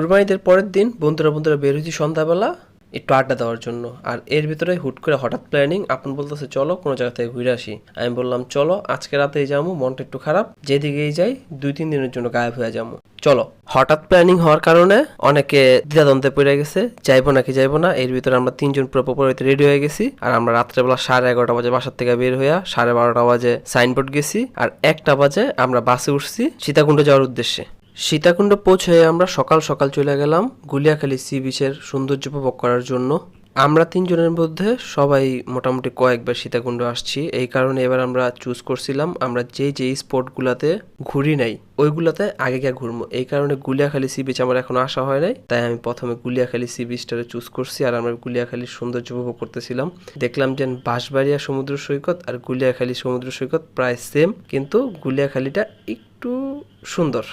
কুরবানিদের পরের দিন বন্ধুরা বন্ধুরা বের হয়েছি সন্ধ্যাবেলা একটু আড্ডা দেওয়ার জন্য। আর এর ভিতরে হুট করে হঠাৎ প্ল্যানিং আপন বলতেছে, চলো কোনো জায়গা থেকে ঘুরে আসি। আমি বললাম, চলো, আজকে রাতেই যাব মনটা একটু খারাপ। যেদিকেই যাই, দুই, তিন দিনের জন্য গায়েব হয়ে যাব চলো। হঠাৎ প্ল্যানিং হওয়ার কারণে অনেকে দ্বিধাদ্বন্দ্বে পড়ে গেছে, যাইবো নাকি যাইবো না? এর ভিতরে আমরা তিনজন পুরো প্রপারিতে রেডি হয়ে গেছি। আর আমরা রাত্রেবেলা সাড়ে এগারোটা বাজে বাসার থেকে বের হইয়া সাড়ে বারোটা বাজে সাইনবোর্ড গেছি। আর একটা বাজে আমরা বাসে উঠছি সীতাকুণ্ড যাওয়ার উদ্দেশ্যে। সীতাকুণ্ড পৌঁছে আমরা সকাল সকাল চলে গেলাম গুলিয়াখালী সি বিচের সৌন্দর্য উপভোগ করার জন্য। আমরা তিনজনের মধ্যে সবাই মোটামুটি কয়েকবার সীতাকুণ্ড আসছি। এই কারণে এবার আমরা চুজ করছিলাম, আমরা যেই যেই স্পটগুলোতে ঘুরি নাই, ওইগুলাতে আগে গিয়ে ঘুরবো। এই কারণে গুলিয়াখালী সি বিচ আমার এখনও আসা হয় নাই, তাই আমি প্রথমে গুলিয়াখালী সি বিচটারে চুজ করছি আর আমরা গুলিয়াখালীর সৌন্দর্য উপভোগ করতেছিলাম। দেখলাম যে বাঁশবাড়িয়া সমুদ্র সৈকত আর গুলিয়াখালী সমুদ্র সৈকত প্রায় সেম কিন্তু গুলিয়াখালীটা একটু সুন্দর।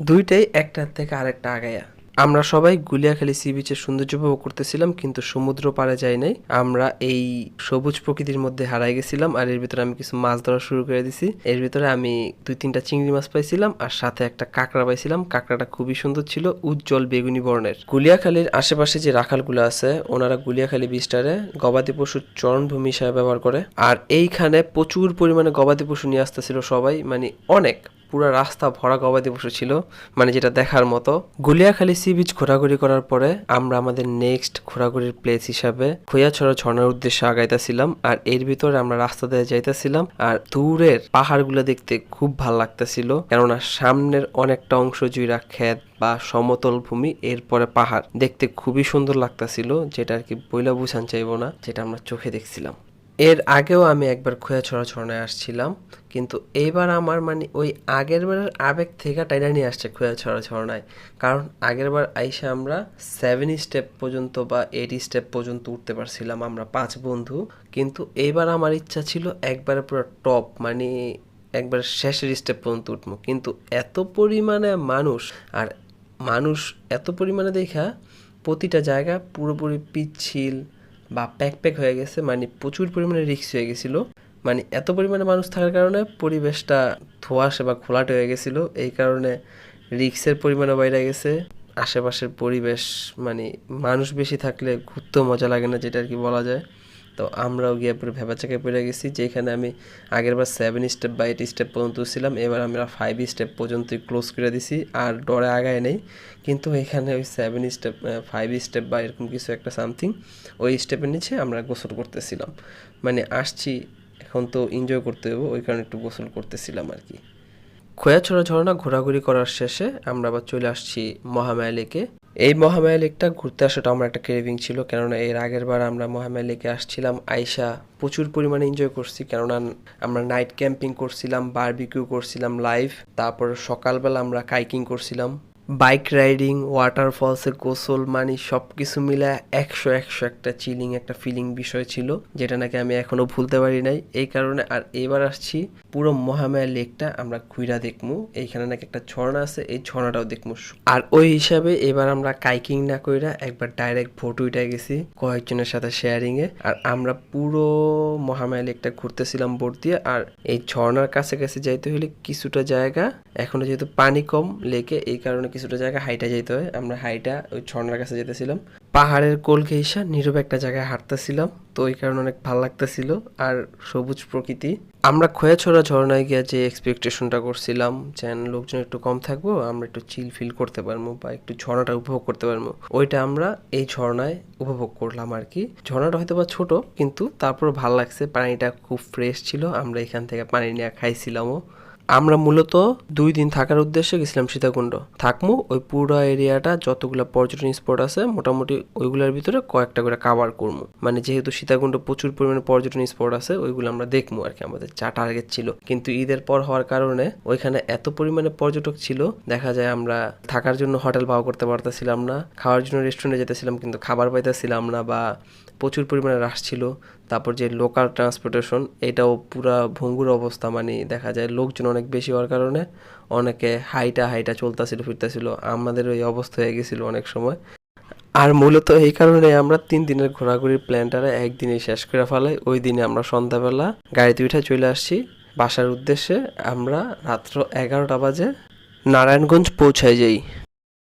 দুইটাই একটার থেকে আরেকটা আগায়া। আমরা সবাই গুলিয়াখালী সি বিচের সৌন্দর্য উপভোগ করতেছিলাম, কিন্তু সমুদ্র পাড়ে যাই নাই। আমরা এই সবুজ প্রকৃতির মধ্যে হারাই গেছিলাম, আর এর ভিতরে আমি কিছু মাছ ধরা শুরু করে দিছি। এর ভিতরে আমি দুই তিনটা চিংড়ি মাছ পাইছিলাম, আর সাথে একটা কাঁকড়া পাইছিলাম। কাঁকড়াটা খুবই সুন্দর ছিল, উজ্জ্বল বেগুনি বর্ণের। গুলিয়াখালীর আশেপাশে যে রাখালগুলো আছে, ওনারা গুলিয়াখালী বিচটারে গবাদি পশুর চরণভূমি হিসাবে ব্যবহার করে। আর এইখানে প্রচুর পরিমাণে গবাদি পশু নিয়ে আসতেছিল সবাই মানে অনেক। পুরো রাস্তা ভরা গবাদি পশু ছিল মানে যেটা দেখার মতো। গুলিয়াখালী সি বিচ ঘোরাঘুরি করার পরে আমরা আমাদের নেক্সট ঘোরাঘুরির প্লেস হিসাবে খৈয়াছড়া ঝর্ণার উদ্দেশ্যে আগাইতেছিলাম, আর এর ভিতরে আমরা রাস্তা দিয়ে যাইতেছিলাম, আর দূরের পাহাড়গুলো দেখতে খুব ভালো লাগতেছিল, কেননা সামনের অনেকটা অংশ জুইরা ক্ষেত বা সমতল ভূমি, এরপরে পাহাড়। দেখতে খুবই সুন্দর লাগতেছিল, যেটা আর কি বইলা বুঝান চাইব না, যেটা আমরা চোখে দেখছিলাম। এর আগেও আমি একবার খোয়া ছড়া ঝর্ণায় আসছিলাম, কিন্তু এইবার আমার মানে ওই আগের বারের আবেগ থেকে টাইনা নিয়ে আসছে খোয়াছড়া ঝর্ণায় কারণ আগের বার আইসা আমরা সেভেন স্টেপ পর্যন্ত বা এইট স্টেপ পর্যন্ত উঠতে পারছিলাম আমরা পাঁচ বন্ধু, কিন্তু এইবার আমার ইচ্ছা ছিল একবারে পুরো টপ মানে একবার শেষের স্টেপ পর্যন্ত উঠবো। কিন্তু এত পরিমাণে মানুষ, আর মানুষ এত পরিমাণে দেখা, প্রতিটা জায়গা পুরোপুরি পিচ্ছিল বা প্যাক প্যাক হয়ে গেছে মানে প্রচুর পরিমাণে রিক্স হয়ে গেছিল। মানে এত পরিমাণে মানুষ থাকার কারণে পরিবেশটা ধোয়াশে বা খোলাটে হয়ে গেছিল। এই কারণে রিক্সের পরিমাণও বাইরে গেছে। আশেপাশের পরিবেশ মানে মানুষ বেশি থাকলে ঘুরতেও মজা লাগে না, যেটা আর কি বলা যায়। তো আমরাও গিয়ে পুরো ভেবাচাকে পড়ে গেছি, যেখানে আমি আগের বার সেভেন স্টেপ বা এইট স্টেপ পর্যন্ত ছিলাম, এবার আমরা ফাইভ স্টেপ পর্যন্তই ক্লোজ করে দিছি, আর ডরে আগায় নেই। কিন্তু এখানে ওই সেভেন স্টেপ ফাইভ স্টেপ বা এরকম কিছু একটা সামথিং ওই স্টেপের নিচে আমরা গোসল করতেছিলাম। মানে আসছি, এখন তো এনজয় করতে হবে ওই কারণে একটু গোসল করতেছিলাম আর কি। খোয়াছড়া ঝর্ণা ঘোরাঘুরি করার শেষে আমরা আবার চলে আসছি মহামায়া লেকে এই মহামায়া ঘুরতে আসাটা আমার একটা ক্রেভিং ছিল। কেননা এর আগের বার আমরা মহামায়া লেকে আসছিলাম আইসা প্রচুর পরিমাণে এনজয় করছি। কেননা আমরা নাইট ক্যাম্পিং করছিলাম বারবিকিউ করছিলাম লাইভ তারপর সকালবেলা আমরা কাইকিং করছিলাম। বাইক রাইডিং ওয়াটারফলসে গোসল, মানি সব কিছু মিলে একশো একশো একটা চিলিং একটা ফিলিং বিষয় ছিল, যেটা নাকি আমি এখনও ভুলতে পারি নাই। এই কারণে আর এবার আসছি পুরো মহামায়া লেকটা আমরা ঘুরা দেখমু। এইখানে নাকি একটা ঝর্ণা আছে, এই ঝর্ণাটাও দেখমু। আর ওই হিসাবে এবার আমরা কাইকিং না কইরা একবার ডাইরেক্ট ফটো উঠে গেছি কয়েকজনের সাথে শেয়ারিং এ। আর আমরা পুরো মহামায়া লেকটা ঘুরতেছিলাম বোট দিয়ে। আর এই ঝর্ণার কাছে কাছে যাইতে হলে কিছুটা জায়গা, এখনও যেহেতু পানি কম লেকে, এই কারণে কিছুটা জায়গা হাইটা যেতে হয়। আমরা হাইটা ওই ঝর্ণার কাছে যেতেছিলাম পাহাড়ের কোল ঘেঁষা নীরব একটা জায়গায় হাঁটতেছিলাম। তো ওই কারণে অনেক ভালো লাগতেছিল আর সবুজ প্রকৃতি। আমরা খোয়াছড়া ঝর্ণায় গিয়ে যে এক্সপেকটেশনটা করছিলাম, যেন লোকজন একটু কম থাকব, আমরা একটু চিল ফিল করতে পারব বা একটু ঝর্ণাটা উপভোগ করতে পারব। ওইটা আমরা এই ঝর্ণায় উপভোগ করলাম আর কি। ঝর্ণাটা হয়তো বা ছোট, কিন্তু তারপর ভালো লাগছে। পানিটা খুব ফ্রেশ ছিল। আমরা এখান থেকে পানি নিয়ে খাইছিলামও। আমরা মূলত দুই দিন থাকার উদ্দেশ্যে গেছিলাম সীতাকুণ্ড। থাকমু, ওই পুরো এরিয়াটা যতগুলো পর্যটন স্পট আছে, মোটামুটি ওইগুলোর ভিতরে কয়েকটা করে কাভার করব মানে যেহেতু সীতাকুণ্ড প্রচুর পরিমাণে পর্যটন স্পট আছে, ওইগুলো আমরা দেখব আর কি আমাদের চা টার্গেট ছিল। কিন্তু ঈদের পর হওয়ার কারণে ওইখানে এত পরিমাণে পর্যটক ছিল, দেখা যায় আমরা থাকার জন্য হোটেল পাওয়া করতে পারতেছিলাম না, খাওয়ার জন্য রেস্টুরেন্টে যেতেছিলাম, কিন্তু খাবার পাইতেছিলাম না বা প্রচুর পরিমাণে হ্রাস ছিল। তারপর যে লোকাল ট্রান্সপোর্টেশন এটাও পুরা ভঙ্গুর অবস্থা মানে দেখা যায় লোকজন অনেক বেশি হওয়ার কারণে অনেকে হাইটা হাইটা চলতেছিল, ফিরতেছিল। আমাদের ওই অবস্থা হয়ে গেছিল অনেক সময়। আর মূলত এই কারণে আমরা তিন দিনের ঘোরাঘুরির প্ল্যানটারে একদিনে শেষ করে ফেলাই। ওই দিনে আমরা সন্ধ্যাবেলা গাড়িতে উঠে চলে আসছি। বাসার উদ্দেশ্যে আমরা রাত্র এগারোটা বাজে নারায়ণগঞ্জ পৌঁছায় যাই।